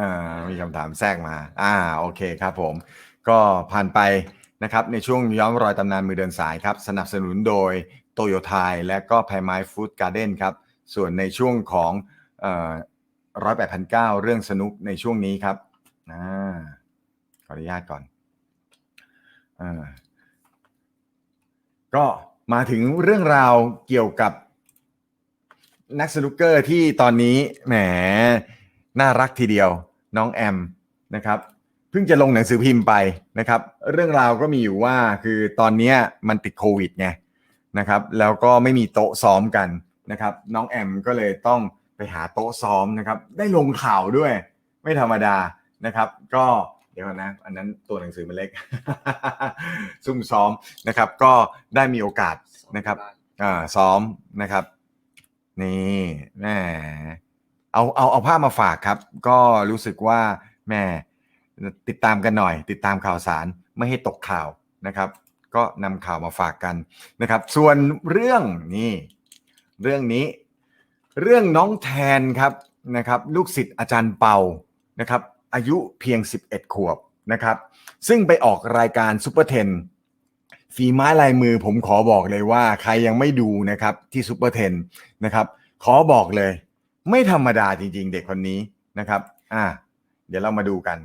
อ่ามีคำถามแทรกมา อ่าโอเคครับผม ก็ผ่านไปนะครับในช่วงย้อนรอยตำนานมือเดินสายครับ สนับสนุนโดยโตโยไทยและก็ไพไม้ฟู้ดการ์เด้นครับ ส่วนในช่วงของร้อยแปดพันเก้าเรื่องสนุกในช่วงนี้ครับอขออนุญาตก่อนอก็มาถึงเรื่องราวเกี่ยวกับนักสนุกเกอร์ที่ตอนนี้แหมน่ารักทีเดียว น้องแอมนะครับเพิ่งจะลงหนังสือพิมพ์ไปนะครับ เรื่องราวก็มีอยู่ว่าคือตอนนี้มันติดโควิดไงนะครับ แล้วก็ไม่มีโต๊ะซ้อมกันนะครับ น้องแอมก็เลยต้องไปหาโต๊ะซ้อมนะครับ ได้ลงข่าวด้วย ไม่ธรรมดานะครับ ก็เดี๋ยวนนะอันนั้นตัวหนังสือมันเล็ก ซุ่มซ้อมนะครับ ก็ได้มีโอกาสนะครับอ่าซ้อมนะครับ นี่แม่ เอาเอาเอาภาพมาฝากครับ ก็รู้สึกว่าแม่ติดตามกันหน่อย ติดตามข่าวสารไม่ให้ตกข่าวนะครับ ก็นำข่าวมาฝากกันนะครับ ส่วนเรื่องนี่เรื่องนี้ เรื่องน้องแทนครับนะครับ ลูกศิษย์อาจารย์เปานะครับ อายุเพียง 11 ขวบนะครับ ซึ่งไปออกรายการซูเปอร์เทนฝีไม้ลายมือผมขอบอกเลยว่าใครยังไม่ดูนะครับที่ซูเปอร์เทนนะครับ ขอบอกเลย ไม่ธรรมดาจริง ๆ เด็กคนนี้นะครับ อ่า เดี๋ยวเรามาดูกัน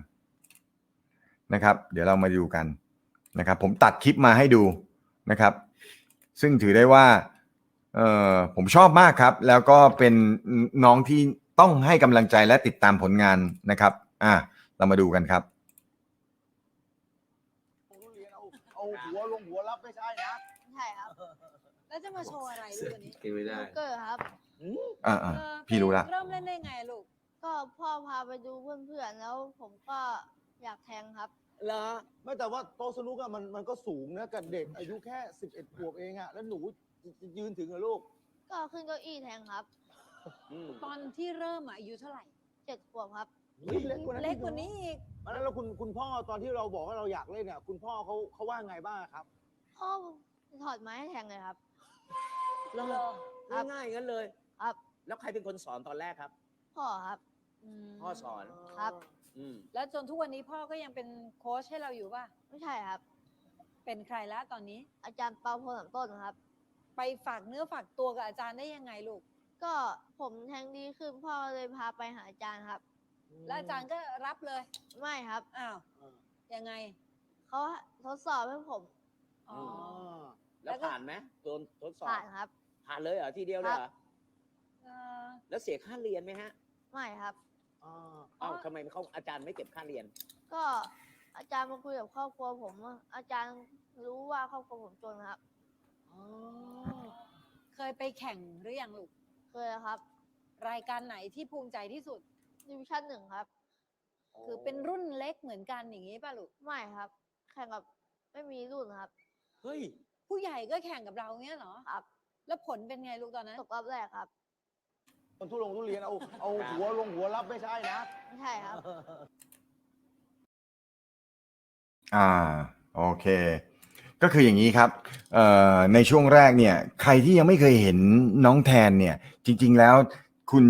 นะครับ เดี๋ยวเรามาดูกันนะครับ ผมตัดคลิปมาให้ดูนะครับ ซึ่งถือได้ว่าเออผมชอบมากครับ แล้วก็เป็นน้องที่ต้องให้กำลังใจและติดตามผลงานนะครับ อ่าเรามาดูกันครับทุเรียนเอาเอาหัวลงหัวรับไม่ใช่นะ ใช่ครับ แล้วจะมาโชว์อะไรลูกวันนี้กินไม่ได้ ลูกเกอร์ครับ อ่าเออ่าอพี่รู้ละ เริ่มเล่นได้ไงลูกก็พ่อพาไปดูเพื่อนๆ แล้วผมก็อยากแทงครับเหรอไม่แต่ว่าโต๊ะสนุกอะมันมันก็สูงนะกับเด็กอายุแค่ 11ขวบเองอะแล้วหนูจะยืนถึงเหรอลูกก็ขึ้นเก้าอี้แทงครับตอนที่เริ่มอะอายุเท่าไหร่ เจ็ดขวบครับเฮ้ยเล็กกว่านั้นเล็กกว่านี้อีก แล้วแล้วคุณคุณพ่อตอนที่เราบอกว่าเราอยากเล่นเนี่ยคุณพ่อเขาเขาว่าไงบ้างครับ พ่อถอดไม้ให้แทงเลยครับแล้วครับง่ายๆงั้นเลย ครับ แล้วใครเป็นคนสอนตอนแรกครับ พ่อครับมพ่อสอน ครับ อืมแล้วจนทุกวันนี้พ่อก็ยังเป็นโค้ชให้เราอยู่ป่ะ ไม่ใช่ครับ เป็นใครแล้วตอนนี้ อาจารย์เปาโพลำต้นครับ ไปฝากเนื้อฝากตัวกับอาจารย์ได้ยังไงลูก ก็ผมแทงดีขึ้นพ่อเลยพาไปหาอาจารย์ครับ แล้วอาจารย์ก็รับเลย ไม่ครับอ้าว ยังไง เขาทดสอบให้ผมอ๋อ แล้วแล้วก็ผ่านไหมโดนทดสอบผ่านครับ ผ่านเลยเหรอทีเดียวเลยเหรอเอ่อ แล้วเสียค่าเรียนไหมฮะไม่ครับอ่าเอ้าอ๋อทำไมเขาอาจารย์ไม่เก็บค่าเรียน ก็อาจารย์มาคุยกับครอบครัวผมว่าอาจารย์รู้ว่าครอบครัวผมจนครับ อ๋อ เคยไปแข่งหรือยังลูก เคยครับ รายการไหนที่ภูมิใจที่สุด ดิวิชั่นหนึ่งครับ คือเป็นรุ่นเล็กเหมือนกันอย่างนี้ป่ะลูก ไม่ครับ แข่งกับไม่มีรุ่นครับ เฮ้ย ผู้ใหญ่ก็แข่งกับเราเงี้ยเหรอ ครับ แล้วผลเป็นไงลูกตอนนั้น ตกรอบแรกครับ คนทุลงทุเรียนเอาเอาหัวลงหัวรับไม่ใช่นะไม่ใช่ครับ อ่าโอเค ก็คืออย่างนี้ครับเอ่อในช่วงแรกเนี่ย ใครที่ยังไม่เคยเห็นน้องแทนเนี่ย จริง ๆแล้วคุณ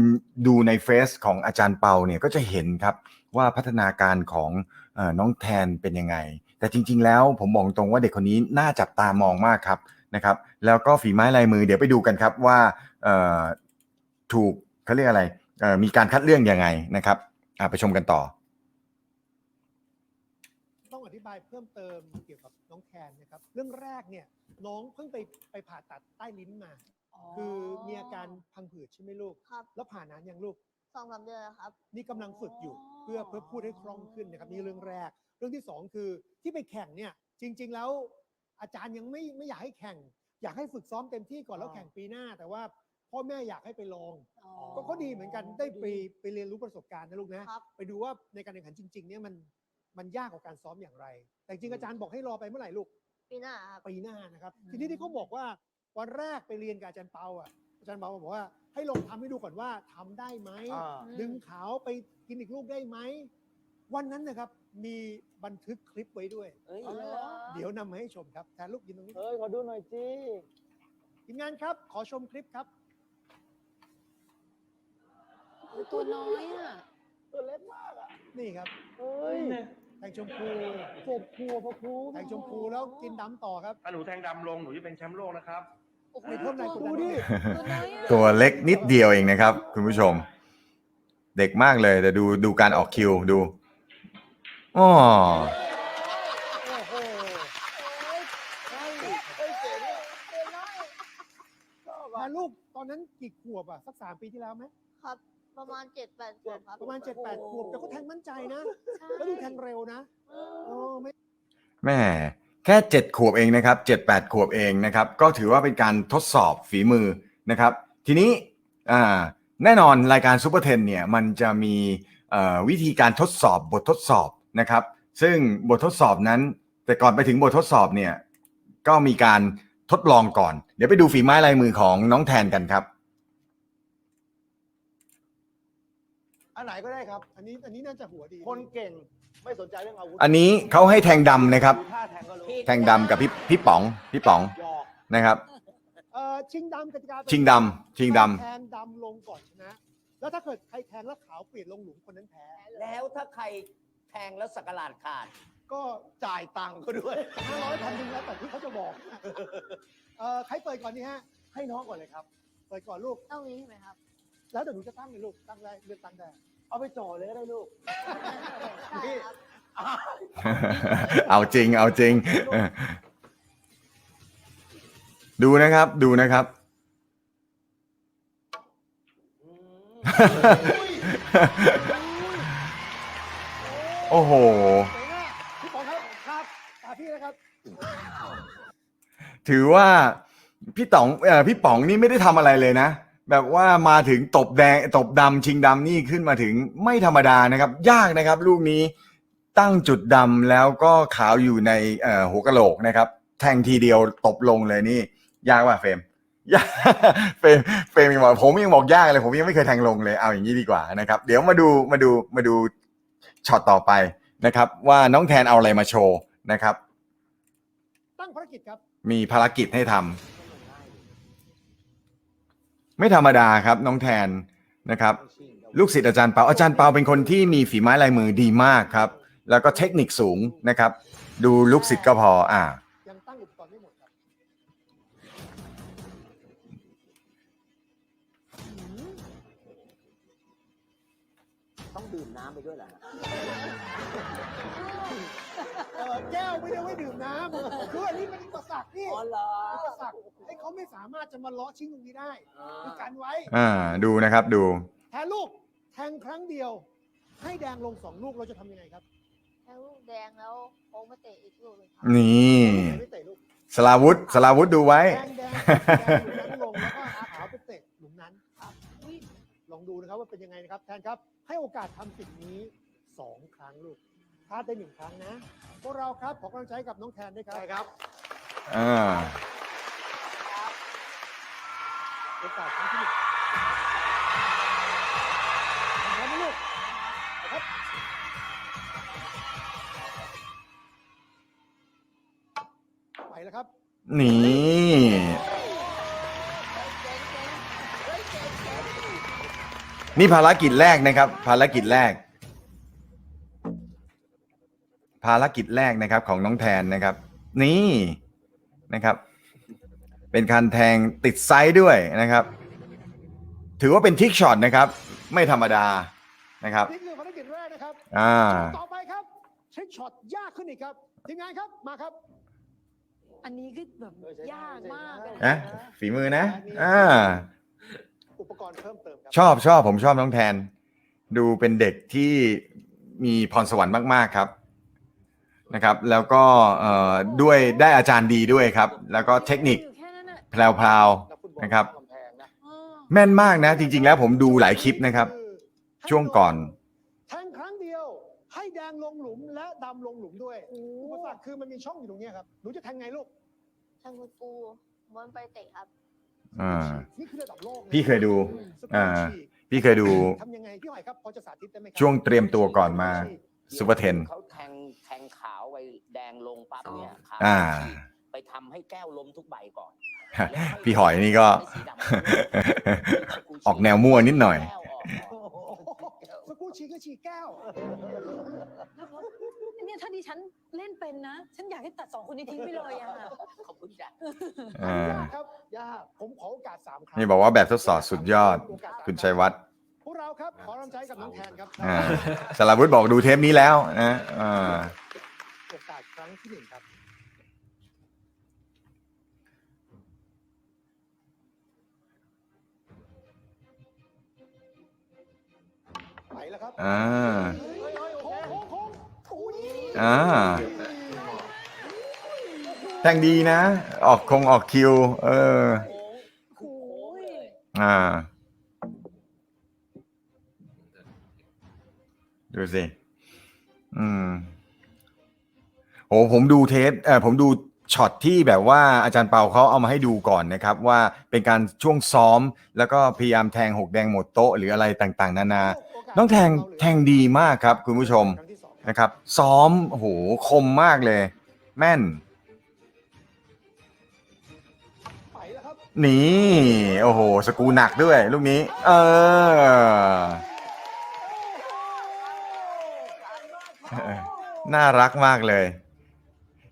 ดูในเฟซของอาจารย์เปาเนี่ยก็จะเห็นครับว่าพัฒนาการของเออน้องแทนเป็นยังไง แต่จริง ๆ แล้วผมบอกตรงว่าเด็กคนนี้น่าจับตามองมากครับนะครับ แล้วก็ฝีไม้ลายมือเดี๋ยวไปดูกันครับว่าเอ่อ ถูกเขาเรียกอะไรเอ่อมีการคัดเลือกยังไงนะครับอ่าไปชมกันต่อ ต้องอธิบายเพิ่มเติมเกี่ยวกับน้องแคนนะครับ เรื่องแรกเนี่ยน้องเพิ่งไปไปผ่าตัดใต้ลิ้นมา คือมีอาการพังผืดใช่ไหมลูกครับแล้วผ่านานยังลูกสองสามเดือนแล้วครับ นี่กำลังฝึกอยู่เพื่อเพื่อพูดให้คล่องขึ้นนะครับนี่เรื่องแรก เรื่องที่สองคือที่ไปแข่งเนี่ยจริง ๆ แล้วอาจารย์ยังไม่ไม่อยากให้แข่ง อยากให้ฝึกซ้อมเต็มที่ก่อนแล้วอ่าแข่งปีหน้า แต่ว่า พ่อแม่อยากให้ไปลอง อ๋อ ก็ก็ดีเหมือนกันได้ไปไปเรียนรู้ประสบการณ์นะลูกนะ ครับ ไปดูว่าในการแข่งขันจริง ๆ เนี่ยมันมันยากกว่าการซ้อมอย่างไร แต่จริงๆอาจารย์บอกให้รอไปเมื่อไหร่ลูก ปีหน้าครับ ปีหน้านะครับทีนี้ที่เขาบอกว่าวันแรกไปเรียนกับอาจารย์เปาอะอาจารย์เปาบอกว่าให้ลองทำให้ดูก่อนว่าทำได้ไหมอ่า ดึงขาวไปกินอีกลูกได้ไหมวันนั้นนะครับมีบันทึกคลิปไว้ด้วย เอ้ย อ๋อเหรอ เดี๋ยวนำมาให้ชมครับแทนลูกยินตรงนี้เฮ้ย ขอดูหน่อยจีทีมงานครับ ขอชมคลิปครับ ตัวน้อยอะ ตัวเล็กมากอะนี่ครับเฮ้ยแทงชมพูเจ็ดขวบพอครูแทงชมพูแล้วกินดำต่อครับถ้าหนูแทงดำลงหนูจะเป็นแชมป์โลกนะครับโอ้โหไม่เพิ่มแรงกดดันตัวดิตัวน้อยอะตัวเล็กนิดเดียวเองนะครับ คุณผู้ชม เด็กมากเลยแต่ดูดูการออกคิวดูอ๋อโอ้โหใช่เฮ้ยเจ๋งอะชอบแทอะนลูกตอนนั้นกี่ขวบอะ สักสามปีที่แล้วไหมครับ ประมาณเจ็ดแปดขวบครับประมาณเจ็ดแปดขวบแต่ก็แทงมั่นใจนะใช่แล้วดูแทงเร็วนะโอ้ไม่แม่แค่เจ็ดขวบเองนะครับเจ็ดแปดขวบเองนะครับ ก็ถือว่าเป็นการทดสอบฝีมือนะครับ ทีนี้อ่าแน่นอนรายการซูเปอร์เทนเนี่ยมันจะมีเอ่อวิธีการทดสอบบททดสอบนะครับ ซึ่งบททดสอบนั้น แต่ก่อนไปถึงบททดสอบเนี่ยก็มีการทดลองก่อน เดี๋ยวไปดูฝีไม้ลายมือของน้องแทนกันครับ อันไหนก็ได้ครับ อันนี้อันนี้น่าจะหัวดี คนเก่งไม่สนใจเรื่องอาวุธอันนี้เขาให้แทงดำนะครับ ดูท่าแทงก็รู้แทงดำกับพี่พี่ป๋องพี่ป๋องหยอกนะครับ เอ่อชิงดำกติกาเป็นชิงดำชิงดำแทงดำลงก่อนชนะ แล้วถ้าเกิดใครแทงแล้วขาวเปลี่ยนลงหลุมคนนั้นแพ้แล้วถ้าใครแทงแล้วสักหลาดขาด ก็จ่ายตังค์ก็ด้วยห้าร้อยพันหนึ่งแล้วแต่ที่เขาจะบอกเอ่อใครเปิดก่อนนี่ฮะให้น้องก่อนเลยครับเปิดก่อนลูกต้องนี้ใช่ไหมครับ แล้วเดี๋ยวหนูจะตั้งเลยลูกตั้งได้เลือกตั้งได้ เอาไปจ่อเลยก็ได้ลูกได้ครับเอาจริง เอาจริง ดูนะครับ ดูนะครับ โอ้โห เจ๋งอะพี่ป๋องครับครับตาพี่นะครับถือว่าพี่ต๋องเอ่อพี่ป๋องนี่ไม่ได้ทำอะไรเลยนะ แบบว่ามาถึงตบแดงตบดำชิงดำนี่ขึ้นมาถึงไม่ธรรมดานะครับ ยากนะครับ ลูกนี้ตั้งจุดดำแล้วก็ขาวอยู่ในเอ่อหัวกะโหลกนะครับ แทงทีเดียวตบลงเลยนี่ ยากว่ะเฟรมยากเฟรมเฟรมยังบอกผมยังบอกยากเลยผมยังไม่เคยแทงลงเลยเอาอย่างนี้ดีกว่านะครับ เดี๋ยวมาดูมาดูมาดูช็อตต่อไปนะครับ ว่าน้องแทนเอาอะไรมาโชว์นะครับ ตั้งภารกิจครับ มีภารกิจให้ทำ ไม่ธรรมดาครับน้องแทนนะครับ ลูกศิษย์อาจารย์เปาอาจารย์เปาเป็นคนที่มีฝีไม้ลายมือดีมากครับ แล้วก็เทคนิคสูงนะครับ ดูลูกศิษย์ก็พออ่ายังตั้งอุปกรณ์ไม่หมดครับหืมต้องดื่มน้ำไปด้วยเหรอฮะเอ่อแก้วไม่ได้ไว้ดื่มน้ำคืออันนี้เป็นอุปสรรคนี่อ๋อเหรออุปสรรคให้ เขาไม่สามารถจะมาเลาะชิงตรงนี้ได้คือกันไว้อ่าดูนะครับดู แทนลูกแทงครั้งเดียว ให้แดงลงสองลูกเราจะทำยังไงครับแล้วลูกแดงแล้วโค้งมาเตะอีกลูกหนึ่งครับนี่ไม่เตะลูกสลาวุธสลาวุธดูไว้ แดงแดงแดงหลุมนั้นลงแล้วก็ขาวไปเตะหลุมนั้นครับอุ๊ยลองดูนะครับว่าเป็นยังไงนะครับ แทนครับให้โอกาสทำสิ่งนี้สองครั้งลูกพลาดได้หนึ่งครั้งนะพวกเราครับขอกำลังใจกับน้องแทนด้วยครับใช่ครับอ่า โอกาสครั้งที่หนึ่งพร้อมไหมลูกนะครับไปแล้วครับ นี่นี่ภารกิจแรกนะครับ ภารกิจแรก ภารกิจแรกนะครับของน้องแทนนะครับ นี่นะครับ เป็นการแทงติดไซด์ด้วยนะครับ ถือว่าเป็นทิกช็อตนะครับ ไม่ธรรมดานะครับนี่คือภารกิจแรกนะครับอ่าต่อไปครับเช็คช็อตยากขึ้นอีกครับทีมงานครับมาครับ อันนี้คือแบบเออใช้ได้ยากมากเลยนะฝีมือนะอ่าอุปกรณ์เพิ่มเติมครับชอบชอบผมชอบน้องแทน ดูเป็นเด็กที่มีพรสวรรค์มาก ๆครับนะครับ แล้วก็เอ่อด้วยได้อาจารย์ดีด้วยครับ แล้วก็เทคนิคอยู่ แค่นั้นน่ะแพรวนักฟุตบอลนะครับกำแพงนะเออๆแม่นมากนะ จริง ๆ แล้วผมดูหลายคลิปนะครับ ช่วงก่อน แทงครั้งเดียว ให้แดงลงหลุมและดำลงหลุมด้วยอุปสรรคคือมันมีช่องอยู่ตรงเนี้ยครับหนูจะแทงไงลูกทางคุณปูม้วนไปเตะครับ อ่า นี่คือระดับโลกนะพี่เคยดูสกุลอ่า ฉีกพี่เคยดูทำยังไงพี่หอยครับพอจะสาธิตได้ไหมครัช่วงเตรียมตัวก่อนมา ซูเปอร์เทน เขาแทงแทงขาวไปแดงลงปั๊บเนี่ยขาวอ่า ไปทำให้แก้วล้มทุกใบก่อน พี่หอยนี่ก็ให้สีดำออกแนวมั่วนิดหน่อยแก้วออกสกูฉีกก็ฉีกแก้วแล้วก็เนี่ยถ้าดิฉันเล่นเป็นนะ ฉันอยากให้ตัดสองคนนี้ทิ้งไปเลยอะขอบคุณจ้ะอ่า ยากครับยากผมขอโอกาสสามครั้งนี่บอกว่าแบบทดสอบสุดยอดโอกาสสามคุณชัยวัฒน์พวกเราครับ ขอรำใจกับน้องแทนครับอ่าสารวุฒิบอกดูเทปนี้แล้วนะอ่า โอกาสครั้งที่หนึ่งครับ อ่าเฮ้ยเฮ้ยโค้งโค้งโค้งโอ้ยอ่าแทงดีนะ ออกคงออกคิว เออโอ้ยอ่า ดูสิ อืมโหผมดูเทปเออผมดู ช็อตที่แบบว่าอาจารย์เปาเขาเอามาให้ดูก่อนนะครับ ว่าเป็นการช่วงซ้อม แล้วก็พยายามแทงหกแดงหมดโต๊ะหรืออะไรต่างๆ นานา น้องแทงแทงดีมากครับ คุณผู้ชมครั้งที่สองครับนะครับ ซ้อมโอ้โหคมมากเลย แม่นไปแล้วครับนี่โอ้โห สกรูหนักด้วย ลูกนี้ เออ น่ารักมากเลย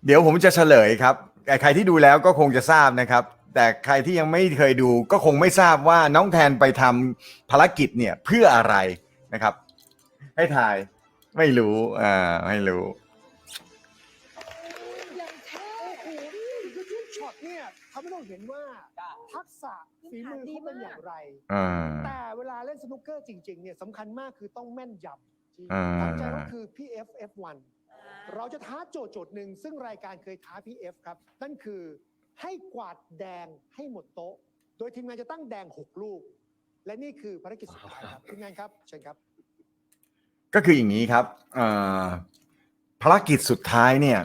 เดี๋ยวผมจะเฉลยครับใครที่ดูแล้วก็คงจะทราบนะครับ แต่ใครที่ยังไม่เคยดูก็คงไม่ทราบว่าน้องแทนไปทำภารกิจเนี่ยเพื่ออะไรนะครับ ให้ทาย ไม่รู้อ่าไม่รู้ อย่างเท่โอ้โหนี่คือทุกช็อตเนี่ยทำให้เราเห็นว่าทักษะฝีมือเขาเป็นอย่างไร อ่า แต่เวลาเล่นสนุกเกอร์จริงๆเนี่ยสำคัญมากคือต้องแม่นยำอ่า ตั้งใจก็คือ PFF1 เราจะท้าโจทย์โจทย์หนึ่งซึ่งรายการเคยท้า PF ครับ นั่นคือให้กวาดแดงให้หมดโต๊ะ โดยทีมงานจะตั้งแดง 6 ลูก และนี่คือภารกิจสุดท้ายครับทีมงานครับเชิญครับก็คืออย่างนี้ครับเอ่อภารกิจสุดท้ายเนี่ย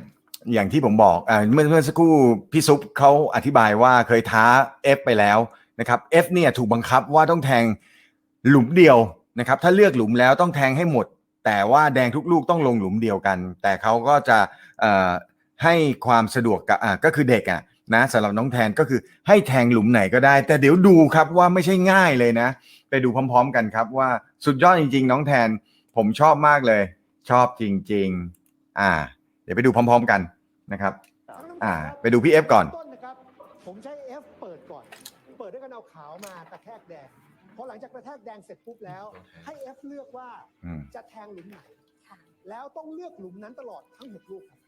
อย่างที่ผมบอกอ่าเมื่อเมื่อสักครู่พี่ซุปเขาอธิบายว่าเคยท้า F ไปแล้วนะครับ F เนี่ยถูกบังคับว่าต้องแทงหลุมเดียวนะครับ ถ้าเลือกหลุมแล้วต้องแทงให้หมด แต่ว่าแดงทุกลูกต้องลงหลุมเดียวกัน แต่เขาก็จะให้ความสะดวกกับก็คือเด็กอะนะสำหรับน้องแทนก็คือให้แทงหลุมไหนก็ได้ แต่เดี๋ยวดูครับว่าไม่ใช่ง่ายเลยนะ ไปดูพร้อม ๆ กันครับว่าสุดยอดจริง ๆ น้องแทนผมชอบมากเลย ชอบจริง ๆ อ่า เดี๋ยวไปดูพร้อม ๆ กันนะครับ อ่า ไปดูพี่เอฟก่อนต้นนะครับผมใช้ F เปิดก่อน เปิดด้วยกันเอาขาวมากระแทกแดง อหลังจากกระแทกแดงเสร็จปุ๊บแล้ว ให้ F เลือกว่าอืม จะแทงหลุมไหน ค่ะแล้วต้องเลือกหลุมนั้นตลอดทั้งหกลูกครับ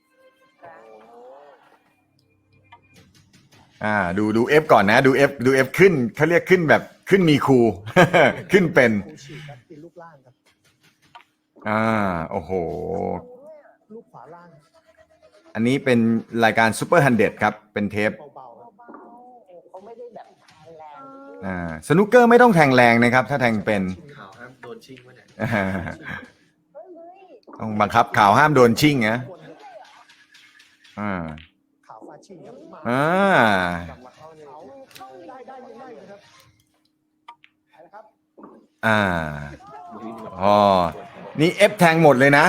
อ่าดูดูเอฟก่อนนะดูเอฟดูเอฟขึ้นเขาเรียกขึ้นแบบขึ้นมีครู ขึ้นเป็น ครูฉีกครับตีลูกล่างครับ อ่าโอ้โห ลูกขวาล่างอันนี้เป็นรายการซูเปอร์ฮันเดครับ เป็นเทปเบาๆครับ เขาไม่ได้แบบแทงแรง อ่าสนุกเกอร์ไม่ต้องแทงแรงนะครับ ถ้าแทงเป็นข่าวห้ามโดนชิงวะเนี่ยอ่าต้องบังคับข่าวห้ามโดนชิ่งนะอ่าขาวฟาชิงครับมาอ่าขาวได้ได้ยังได้อยู่นะครับไปแล้วครับอ่า อ๋อ นี่เอฟแทงหมดเลยนะ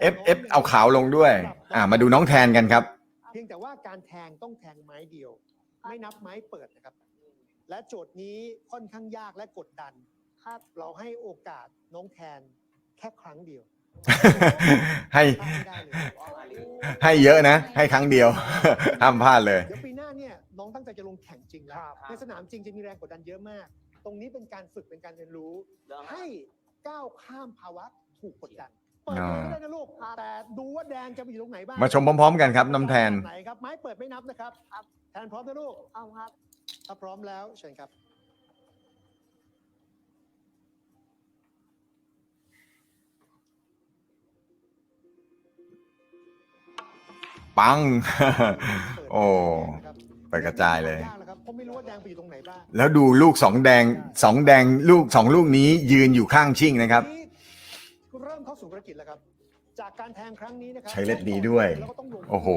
เอฟเอฟเอาขาวลงด้วย อ่า มาดูน้องแทนกันครับ เพียงแต่ว่าการแทงต้องแทงไม้เดียว ไม่นับไม้เปิดนะครับ และโจทย์นี้ค่อนข้างยากและกดดัน ครับ เราให้โอกาสน้องแทนแค่ครั้งเดียวให้พลาดไม่ได้เลยให้เยอะนะ ให้ครั้งเดียว ห้ามพลาดเลย เดี๋ยวปีหน้าเนี่ยน้องตั้งใจจะลงแข่งจริงแล้วครับ ในสนามจริงจะมีแรงกดดันเยอะมาก ตรงนี้เป็นการฝึกเป็นการเรียนรู้เดี๋ยวให้ให้ก้าวข้ามภาวะถูกกดดันเปิดเลยก็ได้นะลูกครับ แต่ดูว่าแดงจะไปอยู่ตรงไหนบ้างมาชมพร้อม ๆ กันครับน้ำแทน ไหนครับไม้เปิดไม่นับนะครับครับแทนพร้อมนะลูก เอาครับ ถ้าพร้อมแล้วเชิญครับ ปัง โอ้ครับไปกระจายเลยกแล้วครับผมไม่รู้ว่าแดงไปอยู่ตรงไหนบ้างแล้วดูลูกสองแดงสองแดงลูกสองลูกนี้ยืนอยู่ข้างชิ่งนะครับนี่เริ่มเข้าสู่ภารกิจแล้วครับ จากการแทงครั้งนี้นะครัใช้เล็ดดีด้วย แล้วก็ต้องลงโอ้โห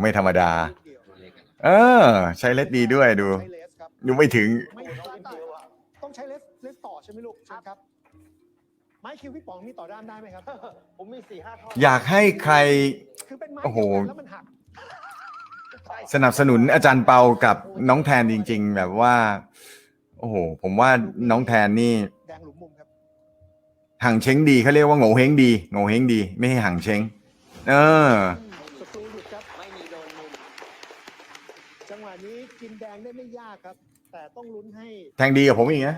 ไม่ธรรมดาลูกเดียวตัว เล็กอะเออ ใช้เล็ดดีด้วยดูใช้เลสครับดูไม่ถึง ไม่ต้องใช้เลสเลสต่อใช่ไหมลูกเชิญครับ ไม้คิวพี่ป๋องมีต่อด้ามได้ไหมครับ ผมมีสี่ห้าท่อนอยากให้ใคร คือเป็นไม้โอ้โห เดียวกันแล้วมันหักสนับสนุนอาจารย์เปากับน้องแทนจริง ๆ แบบว่า โอ้โห ผมว่าน้องแทนนี่แดงหลุมมุมครับ ห่างเช้งดีเขาเรียกว่าโง่เฮงดีโง่เฮงดี ไม่ให้ห่างเช้ง เออศัตรูหยุดครับ ไม่มีโดนมุม จังหวะนี้กินแดงได้ไม่ยากครับ แต่ต้องลุ้นให้แทงดีกับผมอีกนะ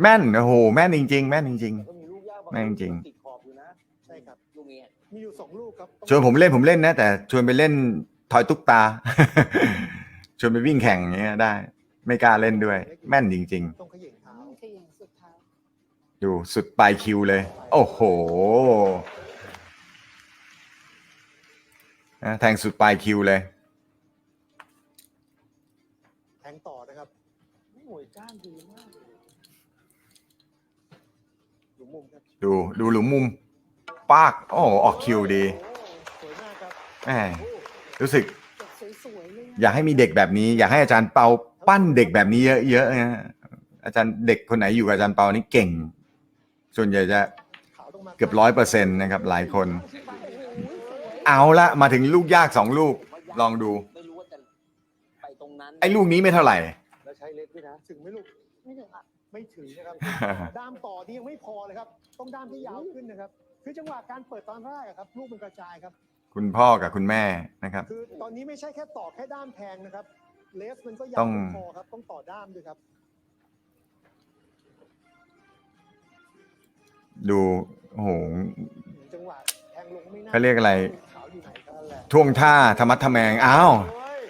แม่นโอ้โหแม่นจริง ๆ แม่นจริง ก็มีลูกยากบางแม่งจริง ติดขอบอยู่นะใช่ครับ ลูกนี้มีอยู่สองลูกครับต้องๆชวนผมเล่นผมเล่นนะ แต่ชวนไปเล่นถอยตุ๊กตา ชวนไปวิ่งแข่งอย่างเงี้ยได้ ไม่กล้าเล่นด้วย แม่นจริง ต้องเขย่งเท้า ขยันสุดท้ายๆ ดูสุดปลายคิวเลย โอ้โหนะแทงสุดปลายคิวเลย แทงต่อนะครับ หน่วย ก้านดีมากเลยหลุมมุมครับดูดูหลุมมุมปากโอ้โหออกคิวดีโอ้สวยมากครับแหมรู้สึกจบสวยๆเลยนะอยากให้มีเด็กแบบนี้ อยากให้อาจารย์เปาปั้นเด็กแบบนี้เยอะๆนะอาจารย์เด็กคนไหนอยู่กับอาจารย์เปานี่เก่ง ส่วนใหญ่จะขาวต้องมาเกือบร้อยเปอร์เซ็นต์นะครับ หลายคน เอาละมาถึงลูกยากสองลูกลองดู ไม่รู้ว่าจะไปตรงนั้น ไอ้ลูกนี้ไม่เท่าไหร่ นะ ถึงไหมลูก ไม่ถึงครับ ไม่ถึงนะครับ ด้ามต่อนี่ยังไม่พอเลยครับ ต้องด้ามที่ยาวขึ้นนะครับ คือจังหวะการเปิดตอนแรกอะครับ ลูกมันกระจายครับ คุณพ่อกับคุณแม่นะครับ คือตอนนี้ไม่ใช่แค่ต่อแค่ด้ามแทงนะครับ เลสมันก็ยาต้วอง ไม่พอครับ ต้องต่อด้ามด้วยครับ ดูโอ้โห จังหวะแทงลงไม่น่าเขาเรียกอะไร ขาวอยู่ไหนครับนั่นแหละท่วงท่าธรรมัดทะแมงอ้าว โอ้ย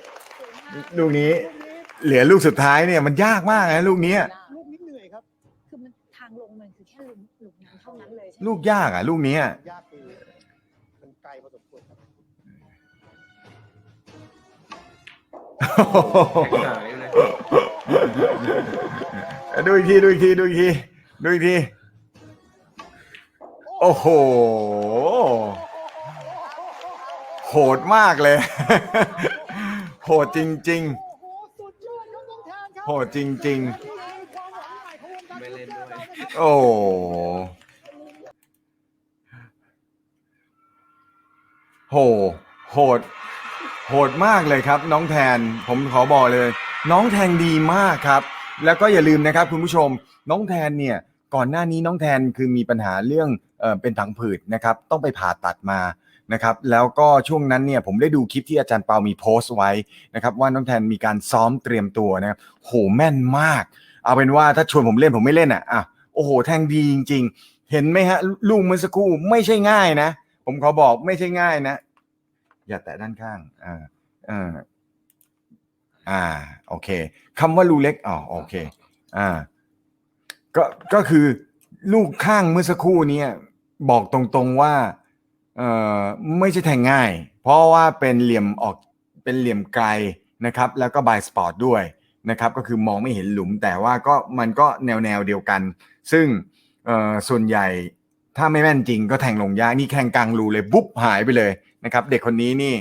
ลูกนี้ลูกนี้ เหลือลูกสุดท้ายเนี่ยมันยากมากนะลูกเนี้ย ลูกนี้เหนื่อยครับ คือมันทางลงมันคือแค่หลุมหลุมน้ำเท่านั้นเลยใช่ไหมลูกยากอะ ลูกเนี้ยยากคือมันไกลพอสมควรครับดูอีกทีดูอีกทีดูอีกทีดูอีกทีโอ้โห โหดมากเลย โหดจริงโโหดจริงนี่คือความหวังใหม่ของวงการไม่เล่นด้วยสนุกเกอร์เรานะครับๆโอ้โหโหด โหดมากเลยครับ น้องแทน ผมขอบอกเลย น้องแทนดีมากครับ แล้วก็อย่าลืมนะครับคุณผู้ชม น้องแทนเนี่ย ก่อนหน้านี้น้องแทนคือมีปัญหาเรื่องเออเป็นผังผืดนะครับ ต้องไปผ่าตัดมา นะครับแล้วก็ช่วงนั้นเนี่ยผมได้ดูคลิปที่อาจารย์เปามีโพสต์ไว้นะครับว่าน้องแทนมีการซ้อมเตรียมตัวนะครับโหแม่นมาก เอาเป็นว่าถ้าชวนผมเล่นผมไม่เล่นอะอะโอ้โหแทงดีจริง ๆ เห็นไหมฮะลูกเมื่อสักครู่ไม่ใช่ง่ายนะ ผมขอบอกไม่ใช่ง่ายนะ อย่าแตะด้านข้างอ่าอ่าอ่าโอเคคำว่ารูเล็กอ๋อโอเคอ่าก็ก็คือลูกข้างเมื่อสักครู่นี้บอกตรงๆว่า เอ่อไม่ใช่แทงง่าย เพราะว่าเป็นเหลี่ยมออกเป็นเหลี่ยมไกลนะครับ แล้วก็บายสปอร์ตด้วยนะครับ ก็คือมองไม่เห็นหลุมแต่ว่าก็มันก็แนวแนวเดียวกัน ซึ่งเอ่อส่วนใหญ่ถ้าไม่แม่นจริงก็แทงลงยากนี่แทงกลางรูเลยบุ๊บหายไปเลยนะครับ เด็กคนนี้นี่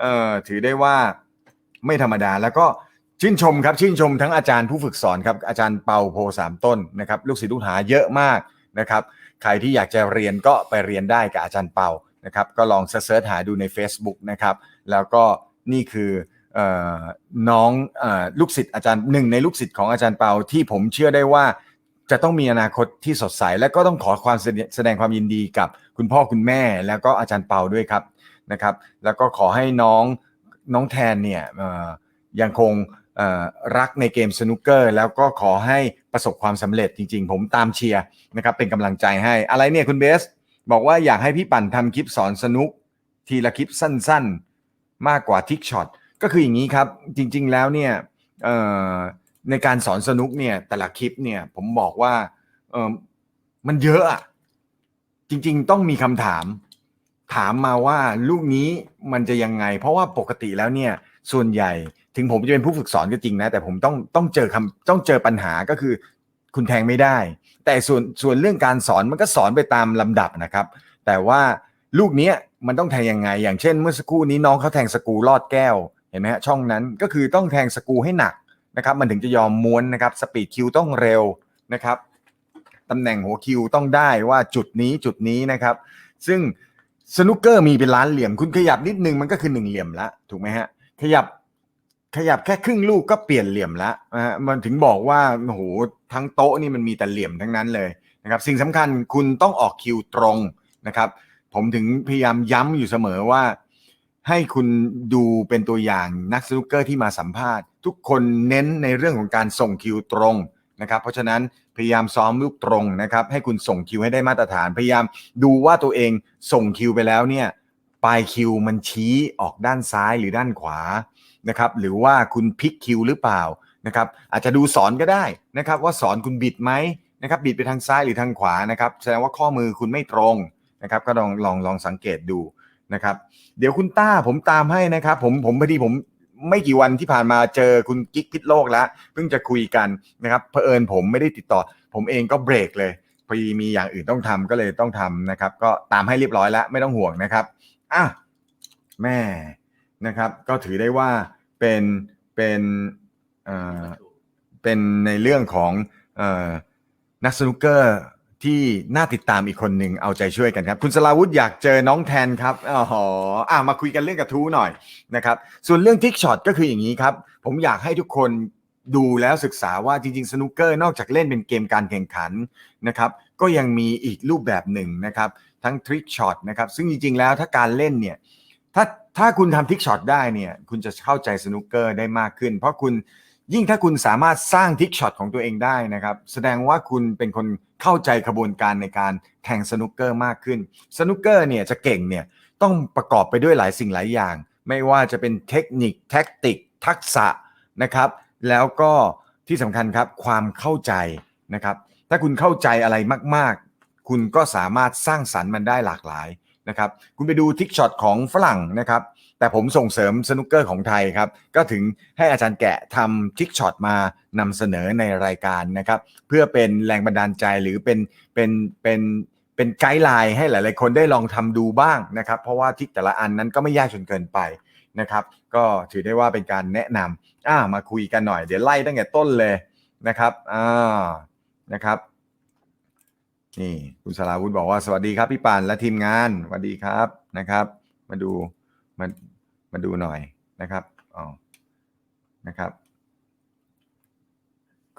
เอ่อถือได้ว่าไม่ธรรมดาแล้วก็ชื่นชมครับชื่นชมทั้งอาจารย์ผู้ฝึกสอนครับอาจารย์เปาโพสามต้นนะครับ ลูกศิษย์ลูกหาเยอะมากนะครับ ใครที่อยากจะเรียนก็ไปเรียนได้กับอาจารย์เปา นะครับก็ลองเสิร์ชหาดูใน Facebook นะครับแล้วก็นี่คืออน้องอลูกศิษย์อาจารย์หนึ่งในลูกศิษย์ของอาจารย์เปาที่ผมเชื่อได้ว่าจะต้องมีอนาคตที่สดใส และก็ต้องขอความแสดงความยินดีกับคุณพ่อคุณแม่ แล้วก็อาจารย์เปาด้วยครับนะครับ แล้วก็ขอให้น้องน้องแทนเนี่ยยังคงรักในเกมสนุกเกอร์ แล้วก็ขอให้ประสบความสำเร็จจริง ๆ ผมตามเชียร์นะครับเป็นกำลังใจให้อะไรเนี่ยคุณเบส บอกว่าอยากให้พี่ปั่นทำคลิปสอนสนุก ทีละคลิปสั้นๆ มากกว่าทิกช็อตก็คืออย่างนี้ครับ จริงๆแล้วเนี่ยในการสอนสนุกเนี่ยแต่ละคลิปเนี่ยผมบอกว่ามันเยอะอะจริงๆ ต้องมีคำถาม ถามมาว่าลูกนี้มันจะยังไง เพราะว่าปกติแล้วเนี่ยส่วนใหญ่ถึงผมจะเป็นผู้ฝึกสอนก็จริงนะ แต่ผมต้องต้องเจอคำต้องเจอปัญหาก็คือ คุณแทงไม่ได้ แต่ส่วนส่วนเรื่องการสอนมันก็สอนไปตามลำดับนะครับ แต่ว่าลูกเนี้ยมันต้องแทงยังไง อย่างเช่น เมื่อสักครู่นี้น้องเขาแทงสกูลอดแก้วเห็นไหมฮะช่องนั้นก็คือต้องแทงสกูให้หนักนะครับ มันถึงจะยอมม้วนนะครับสปีดคิวต้องเร็วนะครับตำแหน่งหัวคิวต้องได้ว่าจุดนี้จุดนี้นะครับ ซึ่งสนุกเกอร์มีเป็นล้านเหลี่ยม คุณขยับนิดนึงมันก็คือหนึ่งเหลี่ยมละถูกไหมฮะขยับ ขยับแค่ครึ่งลูกก็เปลี่ยนเหลี่ยมละนะฮะมันถึงบอกว่าโอ้โหทั้งโต๊ะนี่มันมีแต่เหลี่ยมทั้งนั้นเลยนะครับสิ่งสำคัญคุณต้องออกคิวตรงนะครับ ผมถึงพยายามย้ำอยู่เสมอว่า ให้คุณดูเป็นตัวอย่างนักสนุกเกอร์ที่มาสัมภาษณ์ ทุกคนเน้นในเรื่องของการส่งคิวตรงนะครับเพราะฉะนั้นพยายามซ้อมลูกตรงนะครับให้คุณส่งคิวให้ได้มาตรฐาน พยายามดูว่าตัวเองส่งคิวไปแล้วเนี่ยปลายคิวมันชี้ออกด้านซ้ายหรือด้านขวา นะครับหรือว่าคุณพลิกคิวหรือเปล่านะครับอาจจะดูสอนก็ได้นะครับว่าสอนคุณบิดไหมนะครับบิดไปทางซ้ายหรือทางขวานะครับแสดงว่าข้อมือคุณไม่ตรงนะครับก็ลองลองลองสังเกตดูนะครับเดี๋ยวคุณต้าผมตามให้นะครับผมผมพอดีผมไม่กี่วันที่ผ่านมาเจอคุณกิ๊กพิษโลกแล้วเพิ่งจะคุยกันนะครับเผอิญผมไม่ได้ติดต่อ ผมเองก็เบรกเลยพอดีมีอย่างอื่นต้องทำก็เลยต้องทำนะครับ ก็ตามให้เรียบร้อยแล้วไม่ต้องห่วงนะครับอะแม่ นะครับก็ถือได้ว่าเป็นเป็นเอ่อเป็นในเรื่องของเอ่อนักสนุกเกอร์ที่น่าติดตามอีกคนหนึ่งเอาใจช่วยกันครับ คุณสลาวุธอยากเจอน้องแทนครับอ๋ออะมาคุยกันเรื่องกระทู้หน่อยนะครับ ส่วนเรื่องทิกช็อตก็คืออย่างนี้ครับ ผมอยากให้ทุกคนดูแล้วศึกษาว่าจริง ๆ สนุกเกอร์นอกจากเล่นเป็นเกมการแข่งขันนะครับก็ยังมีอีกรูปแบบหนึ่งนะครับ ทั้งทริกช็อตนะครับซึ่งจริง ๆ แล้วถ้าการเล่นเนี่ยถ้า ถ้าคุณทำทิกช็อตได้เนี่ยคุณจะเข้าใจสนุกเกอร์ได้มากขึ้น เพราะคุณยิ่งถ้าคุณสามารถสร้างทิกช็อตของตัวเองได้นะครับ แสดงว่าคุณเป็นคนเข้าใจกระบวนการในการแข่งสนุกเกอร์มากขึ้น สนุกเกอร์เนี่ยจะเก่งเนี่ยต้องประกอบไปด้วยหลายสิ่งหลายอย่าง ไม่ว่าจะเป็นเทคนิคแท็กติก ทักษะนะครับ แล้วก็ที่สำคัญครับความเข้าใจนะครับ ถ้าคุณเข้าใจอะไรมาก ๆ คุณก็สามารถสร้างสรรค์มันได้หลากหลาย นะครับคุณไปดูทิกช็อตของฝรั่งนะครับแต่ผมส่งเสริมสนุกเกอร์ของไทยครับก็ถึงให้อาจารย์แกะทำทิกช็อตมานำเสนอในรายการนะครับเพื่อเป็นแรงบันดาลใจหรือเป็นเป็นเป็นเป็นไกด์ไลน์ให้หลาย ๆ คนได้ลองทำดูบ้างนะครับเพราะว่าทิกแต่ละอันนั้นก็ไม่ยากจนเกินไปนะครับก็ถือได้ว่าเป็นการแนะนำอ่ามาคุยกันหน่อยเดี๋ยวไล่ตั้งแต่ต้นเลยนะครับอ่านะครับ นี่คุณสราวุธบอกว่าสวัสดีครับพี่ปานและทีมงานสวัสดีครับนะครับ มาดูมามาดูหน่อยนะครับอ๋อนะครับ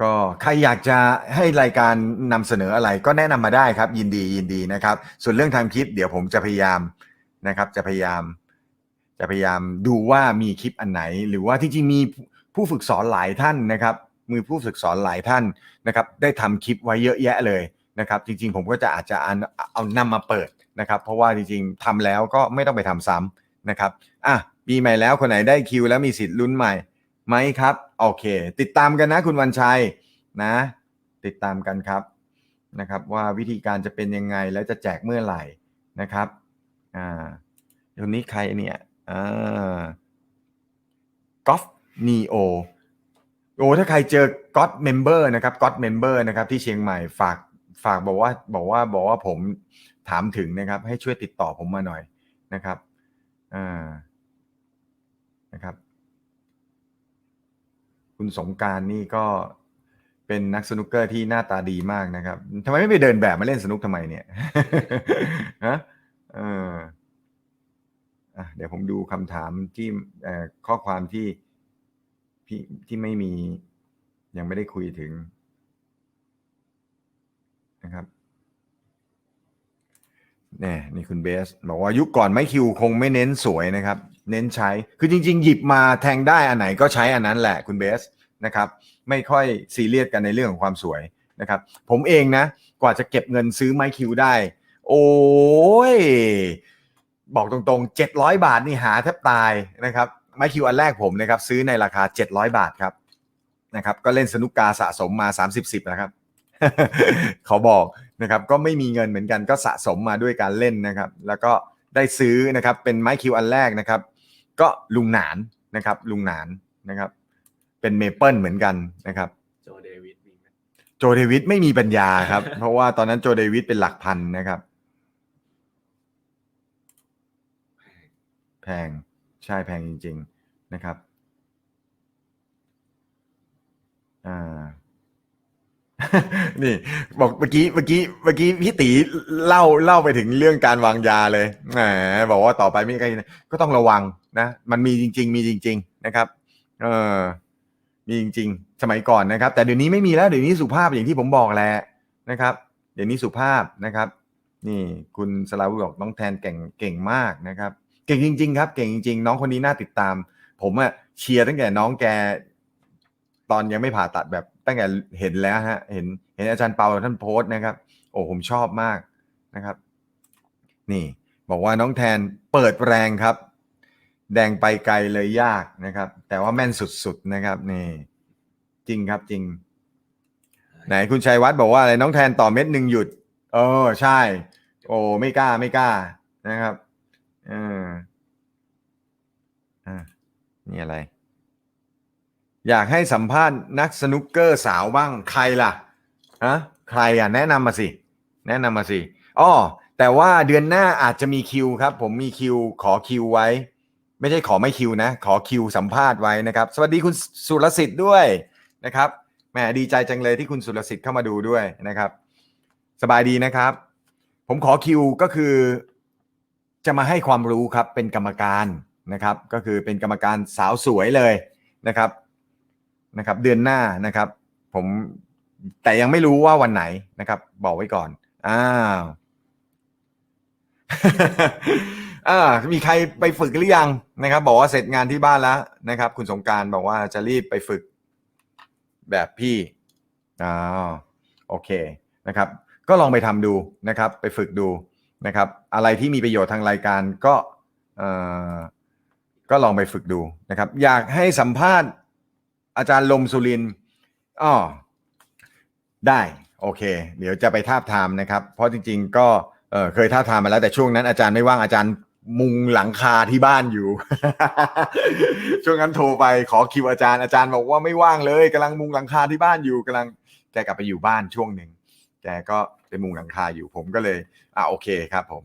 ก็ใครอยากจะให้รายการนำเสนออะไรก็แนะนำมาได้ครับ ยินดียินดีนะครับ ส่วนเรื่องทำคลิป เดี๋ยวผมจะพยายามนะครับ จะพยายาม จะพยายามดูว่ามีคลิปอันไหน หรือว่าที่จริงมีผู้ฝึกสอนหลายท่านนะครับ มือผู้ฝึกสอนหลายท่านนะครับ ได้ทำคลิปไว้เยอะแยะเลย นะครับจริง ๆ ผมก็จะอาจจะเอาเอานำมาเปิดนะครับ เพราะว่าจริงๆทำแล้วก็ไม่ต้องไปทำซ้ำนะครับอะปีใหม่แล้วคนไหนได้คิวแล้วมีสิทธิ์ลุ้นใหม่ไหมครับโอเค ติดตามกันนะคุณวันชัยนะ ติดตามกันครับนะครับว่าวิธีการจะเป็นยังไงแล้วจะแจกเมื่อไหร่นะครับอ่าคนนี้ใครเนี่ยอ่ากอฟนีโอโอ้ถ้าใครเจอก็อดเมมเบอร์นะครับก็อดเมมเบอร์นะครับที่เชียงใหม่ฝาก ฝากบอกว่าบอกว่าบอกว่าผมถามถึงนะครับ ให้ช่วยติดต่อผมมาหน่อยนะครับอ่านะครับ คุณสงการนี่ก็เป็นนักสนุกเกอร์ที่หน้าตาดีมากนะครับทำไมไม่ไปเดินแบบมาเล่นสนุกทำไมเนี่ยฮะเออเดี๋ยวผมดูคำถามที่ข้อความที่ที่ที่ไม่มียังไม่ได้คุยถึง นะครับเนี่ยนี่คุณเบสบอกว่ายุคก่อนไม่คิวคงไม่เน้นสวยนะครับ เน้นใช้คือจริง ๆ หยิบมาแทงได้อันไหนก็ใช้อันนั้นแหละคุณเบสนะครับ ไม่ค่อยซีเรียสกันในเรื่องของความสวยนะครับ ผมเองนะ กว่าจะเก็บเงินซื้อไม้คิวได้ โอ้ย บอกตรงๆ 700 บาทนี่หาแทบตายนะครับไม้คิวอันแรกผมนะครับ ซื้อในราคา 700 บาทครับนะครับ ก็เล่นสนุกกาสะสมมา 30 10นะครับ เขาบอกนะครับก็ไม่มีเงินเหมือนกันก็สะสมมาด้วยการเล่นนะครับ แล้วก็ได้ซื้อนะครับเป็นไม้คิวอันแรกนะครับ ก็ลุงหนานนะครับ ลุงหนานนะครับ เป็นเมเปิลเหมือนกันนะครับโจเดวิดมีไหมโจเดวิดไม่มีปัญญาครับ เพราะว่าตอนนั้นโจเดวิดเป็นหลักพันนะครับ แพงใช่แพงจริง ๆนะครับอ่า นี่ บอกเมื่อกี้เมื่อกี้เมื่อกี้พี่ตีเล่าเล่าไปถึงเรื่องการวางยาเลยแหมบอกว่าต่อไปไม่ใครก็ต้องระวังนะมันมีจริง ๆ มีจริง ๆ นะครับ เออมีจริง ๆ สมัยก่อนนะครับ แต่เดี๋ยวนี้ไม่มีแล้วเดี๋ยวนี้สุภาพอย่างที่ผมบอกแหละนะครับ เดี๋ยวนี้สุภาพนะครับ นี่คุณสลาวุบอกน้องแทนเก่งเก่งมากนะครับ เก่งจริง ๆ ครับ เก่งจริง ๆ น้องคนนี้น่าติดตาม ผมอะเชียร์ตั้งแต่น้องแก ตอนยังไม่ผ่าตัดแบบ ตั้งแต่เห็นแล้วฮะเห็นเห็นอาจารย์เปาท่านโพสต์นะครับ โอ้ผมชอบมากนะครับ นี่ บอกว่าน้องแทนเปิดแรงครับ แดงไปไกลเลยยากนะครับ แต่ว่าแม่นสุดๆนะครับนี่ จริงครับจริง ไหนคุณชัยวัฒน์บอกว่าอะไรน้องแทนต่อเม็ดหนึ่งหยุด เออใช่ โอ้ไม่กล้าไม่กล้านะครับ เอออ่านี่อะไร อยากให้สัมภาษณ์นักสนุกเกอร์สาวบ้างใครล่ะฮะใครอะแนะนำมาสิ แนะนำมาสิอ้อแต่ว่าเดือนหน้าอาจจะมีคิวครับ ผมมีคิวขอคิวไว้ ไม่ใช่ขอไม่คิวนะ ขอคิวสัมภาษณ์ไว้นะครับ สวัสดีคุณสุรสิทธิ์ด้วยนะครับแหมดีใจจังเลยที่คุณสุรสิทธิ์เข้ามาดูด้วยนะครับ สบายดีนะครับ ผมขอคิวก็คือ จะมาให้ความรู้ครับเป็นกรรมการนะครับ ก็คือเป็นกรรมการสาวสวยเลยนะครับ นะครับเดือนหน้านะครับ ผมแต่ยังไม่รู้ว่าวันไหนนะครับ บอกไว้ก่อนอ้าวอ่ามีใครไปฝึกหรือยังนะครับ บอกว่าเสร็จงานที่บ้านแล้วนะครับ คุณสงการบอกว่าจะรีบไปฝึกแบบพี่อ้าวโอเคนะครับ ก็ลองไปทำดูนะครับ ไปฝึกดูนะครับ อะไรที่มีประโยชน์ทางรายการก็เอ่อก็ลองไปฝึกดูนะครับ อยากให้สัมภาษณ์ อาจารย์ลมสุรินอ้อได้โอเค เดี๋ยวจะไปทาบทามนะครับ เพราะจริง ๆ ก็เออเคยทาบทามมาแล้วแต่ช่วงนั้นอาจารย์ไม่ว่างอาจารย์มุงหลังคาที่บ้านอยู่ ช่วงนั้นโทรไปขอคิวอาจารย์อาจารย์บอกว่าไม่ว่างเลยกำลังมุงหลังคาที่บ้านอยู่กำลังแกกลับไปอยู่บ้านช่วงหนึ่งแกก็ไปมุงหลังคาอยู่ผมก็เลยอ่าโอเคครับ ผม